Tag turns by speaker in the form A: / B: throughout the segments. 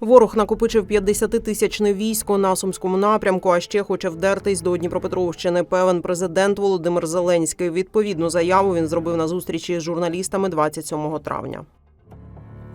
A: Ворог накопичив 50-тисячне військо на сумському напрямку, а ще хоче вдертись до Дніпропетровщини. Певен президент Володимир Зеленський. Відповідну заяву він зробив на зустрічі з журналістами 27 травня.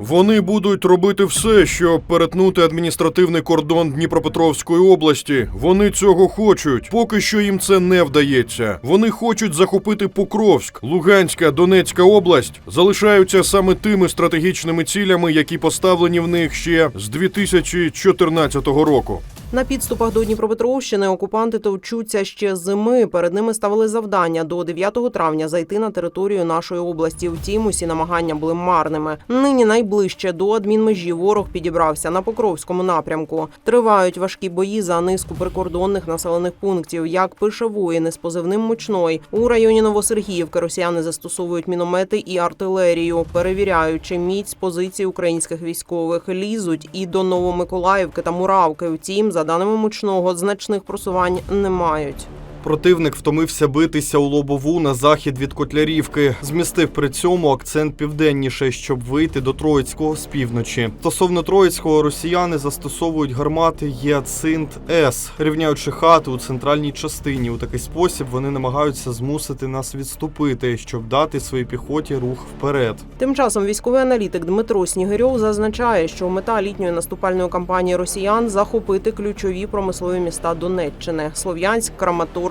B: Вони будуть робити все, щоб перетнути адміністративний кордон Дніпропетровської області. Вони цього хочуть. Поки що їм це не вдається. Вони хочуть захопити Покровськ, Луганська, Донецька область залишаються саме тими стратегічними цілями, які поставлені в них ще з 2014 року.
A: На підступах до Дніпропетровщини окупанти товчуться ще зими. Перед ними ставили завдання до 9 травня зайти на територію нашої області. Втім, усі намагання були марними. Нині найближче до адмінмежі ворог підібрався на Покровському напрямку. Тривають важкі бої за низку прикордонних населених пунктів. Як пише воїни з позивним мучной у районі Новосергіївки росіяни застосовують міномети і артилерію, перевіряючи міць позицій українських військових. Лізуть і до Новомиколаївки та Муравки. Втім, за даними мучного, значних просувань не мають.
C: Противник втомився битися у лобову на захід від Котлярівки. Змістив при цьому акцент південніше, щоб вийти до Троїцького з півночі. Стосовно Троїцького, росіяни застосовують гармати Єацинт С, рівняючи хати у центральній частині. У такий спосіб вони намагаються змусити нас відступити, щоб дати своїй піхоті рух вперед.
A: Тим часом військовий аналітик Дмитро Снігирьов зазначає, що мета літньої наступальної кампанії росіян захопити ключові промислові міста Донеччини: Слов'янськ,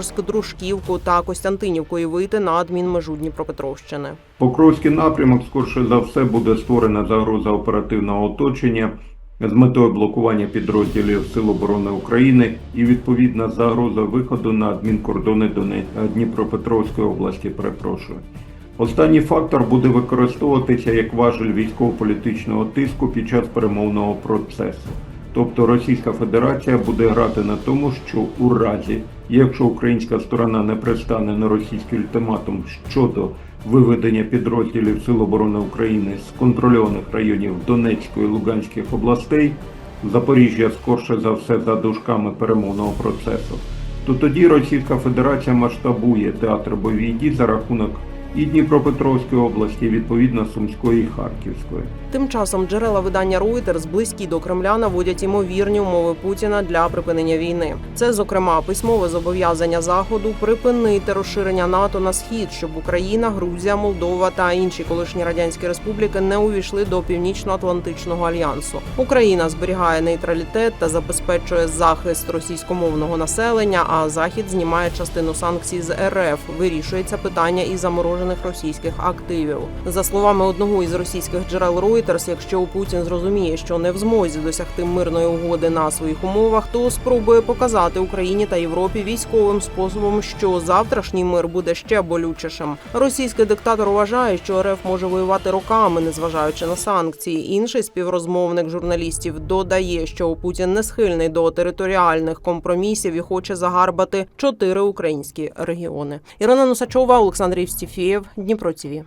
A: Краматорськ, Дружківку та Костянтинівку і вийти на адмінмежу Дніпропетровщини.
D: Покровський напрямок, скорше за все, буде створена загроза оперативного оточення з метою блокування підрозділів Сил оборони України і відповідна загроза виходу на адмінкордони Доне- Дніпропетровської області. Перепрошую. Останній фактор буде використовуватися як важель військово-політичного тиску під час перемовного процесу. Тобто Російська Федерація буде грати на тому, що у разі, якщо українська сторона не пристане на російський ультиматум щодо виведення підрозділів Сил оборони України з контрольованих районів Донецької і Луганських областей, Запоріжжя скорше за все за дужками перемовного процесу, то тоді Російська Федерація масштабує театр бойових дій за рахунок і Дніпропетровської області, відповідно Сумської і Харківської.
A: Тим часом джерела видання Reuters близькі до Кремля наводять ймовірні умови Путіна для припинення війни. Це, зокрема, письмове зобов'язання заходу припинити розширення НАТО на схід, щоб Україна, Грузія, Молдова та інші колишні радянські республіки не увійшли до північно-атлантичного альянсу. Україна зберігає нейтралітет та забезпечує захист російськомовного населення. А захід знімає частину санкцій з РФ. Вирішується питання і заморожених російських активів. За словами одного із російських джерел Reuters, якщо Путін зрозуміє, що не в змозі досягти мирної угоди на своїх умовах, то спробує показати Україні та Європі військовим способом, що завтрашній мир буде ще болючішим. Російський диктатор вважає, що РФ може воювати роками, незважаючи на санкції. Інший співрозмовник журналістів додає, що Путін не схильний до територіальних компромісів і хоче загарбати чотири українські регіони. Ірина Носачова, Олександр Євстіфєєв, Дніпро ТІВІ.